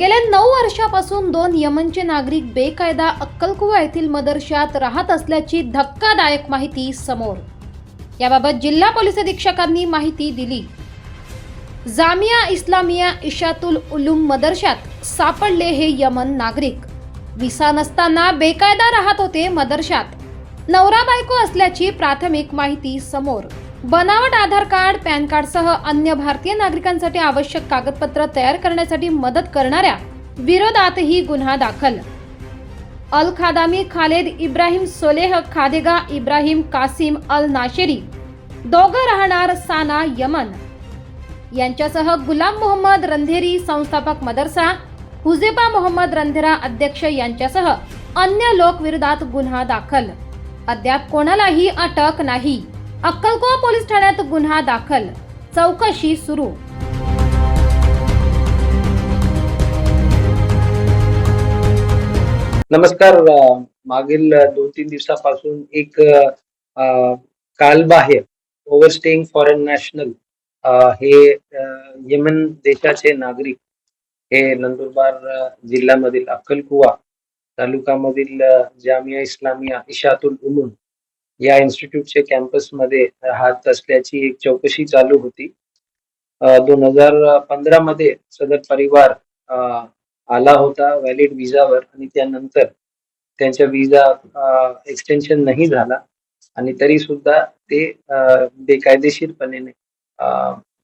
गेल्या नऊ वर्षापासून दोन यमनचे नागरिक बेकायदा अक्कलकुवा येथील मदरशात राहत असल्याची धक्कादायक माहिती समोर. याबाबत जिल्हा पोलीस अधीक्षकांनी माहिती दिली. जामिया इस्लामिया इशातुल उलूम मदरशात सापडले हे यमन नागरिक. विसा नसताना बेकायदा राहत होते मदरशात. नवरा बायको असल्याची प्राथमिक माहिती समोर. बनावट आधार कार्ड पॅन कार्डसह अन्य भारतीय नागरिकांसाठी आवश्यक कागदपत्र तयार करण्यासाठी मदत करणाऱ्या विरोधातही गुन्हा दाखल. अल Khadami Khaled Ibrahim Solih खादेगा Ibrahim Qasim अल नाशेरी दोघं राहणार साना यमन. यांच्यासह गुलाम मोहम्मद रंधेरी संस्थापक मदरसा हुजेबा मोहम्मद रंधेरा अध्यक्ष यांच्यासह अन्य लोक विरोधात गुन्हा दाखल. अद्याप कोणालाही अटक नाही. अक्कलकोवा पोलीस ठाण्यात गुन्हा दाखल. चौकशी सुरू. नमस्कार मागील दोन तीन दिवसापासून एक कालबाहेर ओव्हरस्टेईंग फॉरेन नॅशनल हे यमन येमन देशाचे नागरिक हे नंदुरबार जिल्ह्यामधील अक्कलकुवा तालुक्यामधील जामिया इस्लामिया इशातुल उमून या इन्स्टिट्यूटच्या कॅम्पसमध्ये राहत असल्याची एक चौकशी चालू होती. दोन हजार पंधरा मध्ये सदर परिवार आला होता व्हॅलिड विजावर आणि त्यानंतर त्यांच्या विजा एक्सटेन्शन नाही झाला आणि तरी सुद्धा ते अ, बेकायदेशीरपणे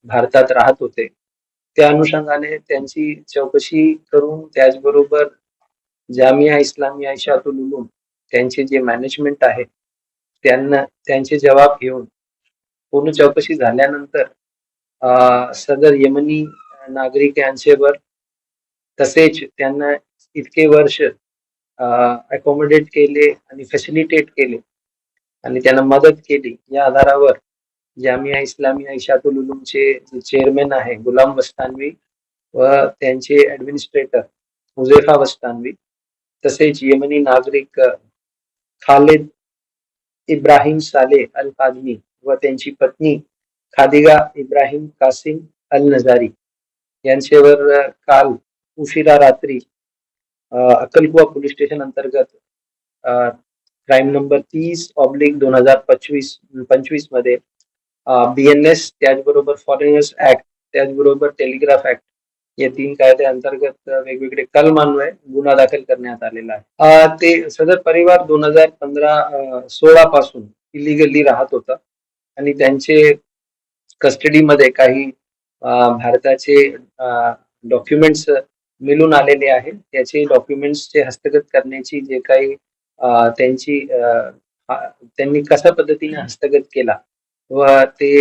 भारतात राहत होते. त्या अनुषंगाने त्यांची चौकशी करून त्याचबरोबर जामिया इस्लामिया इशातुल उलूम त्यांचे जे मॅनेजमेंट आहे त्यांना त्यांचे जबाब घेऊन पूर्ण चौकशी झाल्यानंतर सदर यमनी नागरिक यांच्यावर तसेच त्यांना इतके वर्ष अकोमोडेट केले आणि फॅसिलिटेट केले आणि त्यांना मदत केली. या आधारावर जामिया इस्लामिया इशातुल उलूमचे जे चेअरमॅन आहे गुलाम वस्तानवी व त्यांचे ऍडमिनिस्ट्रेटर मुझेफा वस्तानवी तसेच यमनी नागरिक खालिद इब्राहिम साले अल कादमी व त्यांची पत्नी खादिगा इब्राहिम कासिम अल नजारी यांच्यावर काल उशिरा रात्री अक्कलकुवा पोलीस स्टेशन अंतर्गत क्राईम नंबर तीस ऑब्लिक दोन हजार पंचवीस पंचवीसमध्ये बी एन एस त्याचबरोबर फॉरेनर्स ऍक्ट त्याचबरोबर टेलिग्राफ ऍक्ट या तीन कायद्या अंतर्गत वेगवेगळे वेगवेगळे कलमान्वये गुन्हा दाखल करण्यात आलेला आहे. ते सदर परिवार दोन हजार पंधरा सोळा पासून इलिगली राहत होता. आणि त्यांचे कस्टडीमध्ये काही भारताचे डॉक्युमेंट्स मिळून आलेले आहेत त्याचे डॉक्युमेंट्सचे हस्तगत करण्याची जे काही त्यांची त्यांनी कशा पद्धतीने हस्तगत केला व ते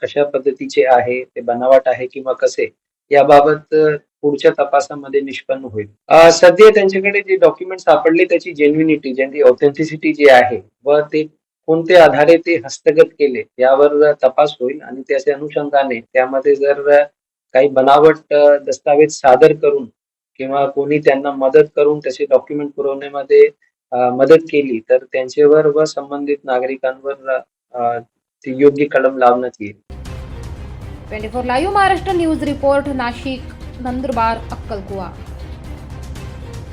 कशा पद्धतीचे आहे ते बनावट आहे किंवा कसे याबाबत पुढच्या तपासामध्ये निष्पन्न होईल. सध्या त्यांच्याकडे जे डॉक्युमेंट सापडले त्याची जेन्युनिटी ज्यांची ऑथेंटिसिटी जी आहे व ते कोणत्या आधारे ते हस्तगत केले यावर तपास होईल आणि त्याच्या अनुषंगाने त्यामध्ये जर काही बनावट दस्तावेज सादर करून किंवा कोणी त्यांना मदत करून त्याचे डॉक्युमेंट पुरवण्यामध्ये मदत केली तर त्यांच्यावर व संबंधित नागरिकांवर ती योग्य कलम लावण्यात येईल. Twenty four live Maharashtra news report Nashik Nandurbar अक्कलकुवा।